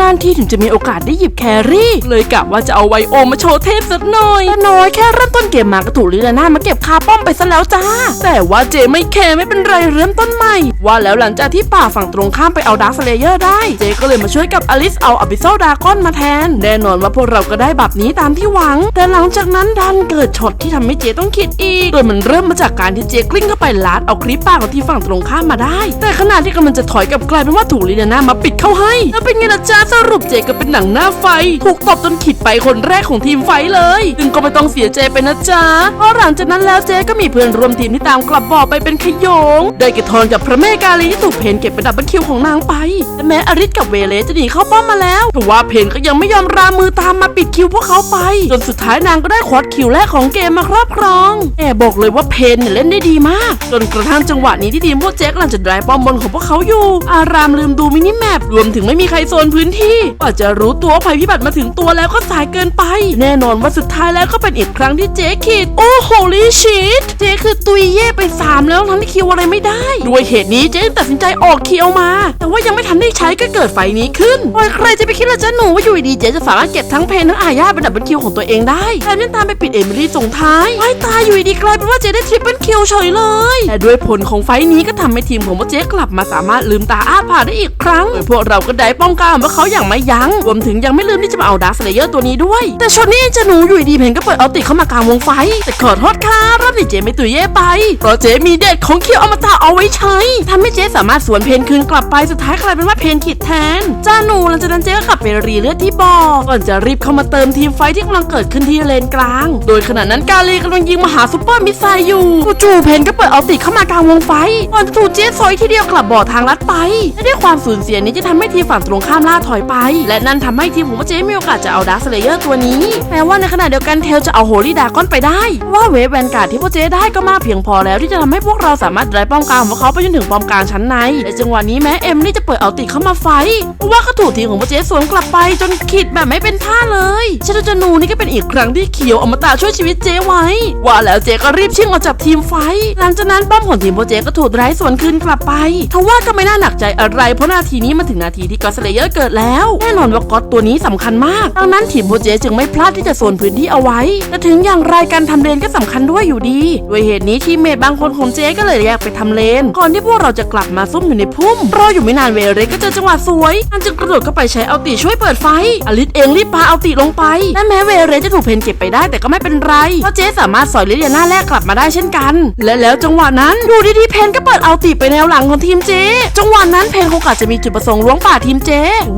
นานๆทีถึงจะมีโอกาสได้หยิบแครี่ เลยกะว่าจะเอาไวโอมาโชว์เทพสักหน่อยแต่น้อยแค่เริ่มต้นเกมมาก็ถูกลิลาน่ามาเก็บคาป้อมไปซะแล้วจ้า แต่ว่าเจไม่แคร์ไม่เป็นไรเริ่มต้นใหม่ ว่าแล้วหลังจากที่ป่าฝั่งตรงข้ามไปเอาดาร์คเลเยอร์ได้ เจก็เลยมาช่วยกับอลิสเอาอบิโซดากอนมาแทน แน่นอนว่าพวกเราก็ได้แบบนี้ตามที่หวัง แต่หลังจากนั้นดันเกิดช็อตที่ทำให้เจต้องคิดอีกโดยมันเริ่มมาจากการที่เจกลิ้งเข้าไปลัดเอาคลิปป่าของที่ฝั่งตรงข้ามมาได้ แต่ขณะที่กำลังจะถอยกลับกลายเป็นว่าถูกลิลาน่ามาปิดเข้าให้แล้วเป็นไงล่ะจ้าสรุปเจก็เป็นหนังหน้าไฟ ถูกตบจนขิดไปคนแรกของทีมไฟเลยซึ่งก็ไม่ต้องเสียใจไปนะจ๊ะ เพราะหลังจากนั้นแล้วเจก็มีเพื่อนร่วมทีมที่ตามกลับบ่อไปเป็นขยง ได้เกบทอนกับพระแม่กาลีที่ถูกเพนเก็บเป็นดับเบิลคิวของนางไปและแม้อริสกับเวเลจะหนีเข้าป้อมมาแล้วแต่ว่าเพนก็ยังไม่ยอมรามือตามมาปิดคิวพวกเขาไป จนสุดท้ายนางก็ได้ควอดคิวแรกของเกมมาครอบครองแอบบอกเลยว่าเพนเนี่ยเล่นได้ดีมาก จนกระทั่งจังหวะนี้ที่ทีมพวกเจ๊กำลังจะไดรฟ์ป้อมบนของพวกเขาอยู่ อารามลืมดูมินิแมปรวมถึงไม่มีใครโซนพื้นที่กว่าจะรู้ตัวว่าภัยพิบัติมาถึงตัวแล้วก็สายเกินไป แน่นอนว่าสุดท้ายแล้วก็เป็นอีกครั้งที่เจ๊คิดโอ้โหลิชิตเจ๊คือตุยเย่ไป3แล้วทั้งที่คิวอะไรไม่ได้ ด้วยเหตุนี้เจ๊ตัดสินใจออกคิวมา แต่ว่ายังไม่ทันได้ใช้ก็เกิดไฟนี้ขึ้นโอ้ยใครจะไปคิดล่ะจ๊ะหนูว่าอยู่ดีเจ๊จะสามารถเก็บทั้งเพนทั้งอาญาเป็นดับเบิลคิวของตัวเองได้แถมยังตามไปปิดเอมิลี่ส่งท้ายว้ายตายอยู่ดีกลายเป็นว่าเจ๊ได้ทริปเปิลคิวเฉยเลย แต่ด้วยผลของไฟนี้ก็ทำให้ทีมของพวกเจ๊กลับมาสามารถลืมตาอ้าปากได้อีกครั้ง พวกเราก็ได้ป้องกันว่าเขาอย่างไม่ยั้งรวมถึงยังไม่ลืมที่จะมาเอาดาร์คเลเยอร์ตัวนี้ด้วย แต่ชนนี่จะหนูอยู่ดีเพนก็เปิดเอาติเข้ามากลางวงไฟ แต่ขอโทษค่ะรอบนี้เจไม่ตุยเย่ไปเพราะเจมีเด็ดของเคียวอมตะเอาไว้ใช้ทำให้เจสามารถสวนเพนคืนกลับไปสุดท้ายกลายเป็นว่าเพนขิดแทนจ้าหนูหลังจากนั้นเจก็กลับไปรีเลือดที่บ่อก่อนจะรีบเข้ามาเติมทีมไฟที่กำลังเกิดขึ้นที่เลนกลาง โดยขณะนั้นกาลีกำลังยิงมหาซุปเปอร์มิสไซล์อยู่จู่เพนก็เปิดเอาติเข้ามากลางวงไฟก่อนจะถูกเจ๊ซอยทีเดียวกลับบ่อทางลัดไปและด้วยความสูญเสียนี้จะทำให้ทีมฝั่งตรงข้ามล่าถอยไป และนั่นทำให้ทีมของพวกเจมีโอกาสจะเอาดาร์คสเลเยอร์ตัวนี้ แม้ว่าในขณะเดียวกันเทลจะเอาโฮลี่ดากอนไปได้ ว่าเวฟแวนการ์ดที่พวกเจได้ก็มากเพียงพอแล้วที่จะทำให้พวกเราสามารถไล่ป้อมกลางของเขาไปจนถึงป้อมกลางชั้นในแต่จังหวะนี้แม้เอ็มนี่จะเปิดเอาติเข้ามาไฟท์เพราะว่าก็ถูกทีมของพวกเจสวนกลับไปจนขิดแบบไม่เป็นท่าเลยชาจนูนี่ก็เป็นอีกครั้งที่เขียวอมตะช่วยชีวิตเจไว้ ว่าแล้วเจก็รีบชิ่งออกจากทีมไฟ หลังจากนั้นป้อมของทีมพวกเจก็ถูกไร้สวนคืนกลับไปทว่าก็ไม่น่าหนักใจอะไรเพราะนาทีนี้มันถึงนาทีที่กอสเลเยอร์เกิดแล้ว แน่นอนว่าก็อตตัวนี้สำคัญมากดังนั้นทีมพวกเจจึงไม่พลาดที่จะโซนพื้นที่เอาไว้ แต่ถึงอย่างไรการทำเลนก็สำคัญด้วยอยู่ดี ด้วยเหตุนี้ทีมเมทบางคนของเจ๊ก็เลยแยกไปทำเลน ก่อนที่พวกเราจะกลับมาซุ่มอยู่ในพุ่ม รออยู่ไม่นานเวเรก็เจอจังหวะสวยอันจึงกระโดดเข้าไปใช้เอาติช่วยเปิดไฟ อลิสเองรีบพาเอาติลงไป และแม้เวเรจะถูกเพนเก็บไปได้แต่ก็ไม่เป็นไร เพราะเจ๊สามารถสอยลิเดียนาแรกกลับมาได้เช่นกัน และแล้วจังหวะนั้นดูดีๆเพนก็เปิดเอาติไปแนวหลังของทีมเจ จังหวะนั้นเพนคงอาจจะมีจุดประสงค์ล้วงป่าทีมเจ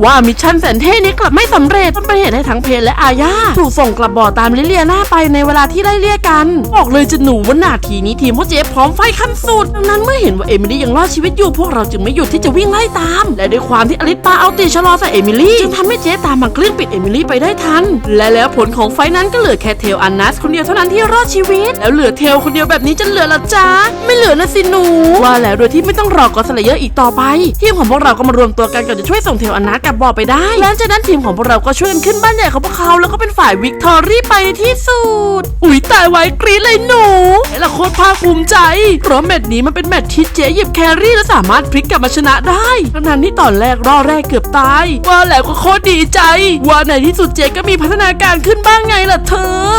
ว่ามิชชั่นแสนเท่นี้กลับไม่สำเร็จจนเป็นเหตุให้ทั้งเพนและอาญาถูกส่งกลับบ่อตามลิเลียนาไปในเวลาที่ไล่เลี่ยกัน บอกเลยจะหนูว่านาทีนี้ทีมพวกเจ๊พร้อมไฟขั้นสุดดังนั้นเมื่อเห็นว่าเอมิลี่ยังรอดชีวิตอยู่พวกเราจึงไม่หยุดที่จะวิ่งไล่ตาม และด้วยความที่อลิสปาเอาตีชะลอใส่เอมิลี่จึงทำให้เจ๊ตามมาเกลี้ยงปิดเอมิลี่ไปได้ทัน และแล้วผลของไฟนั้นก็เหลือแค่เทลอันนัสคนเดียวเท่านั้นที่รอดชีวิต แล้วเหลือเทลคนเดียวแบบนี้จะเหลือละจ้าไม่เหลือนะสิหนูว่าแล้วโดยที่ไม่ต้องรอกอสเลเยอร์อีกต่อไปทีมของพวกเราก็มารวมตัวกันก่อนจะช่วยส่งเทลอันนัสกลับบ่อไปได้ หลังจากนั้นทีมของพวกเราก็ช่วยกันขึ้นบ้านใหญ่ของพวกเขาแล้วก็เป็นฝ่ายวิกตอรี่ไปในที่สุด อุ๊ยตายไว้กรี๊ดเลยหนูไอ้ละโคตรภาคภูมิใจ เพราะแมตช์นี้มันเป็นแมตช์ที่เจ๊หยิบแครี่และสามารถพลิกกลับมาชนะได้ทั้งนั้นที่ตอนแรกรอบแรกเกือบตาย ว่าแล้วก็โคตรดีใจ ว่าในที่สุดเจ๊ก็มีพัฒนาการขึ้นบ้างไงล่ะเธอ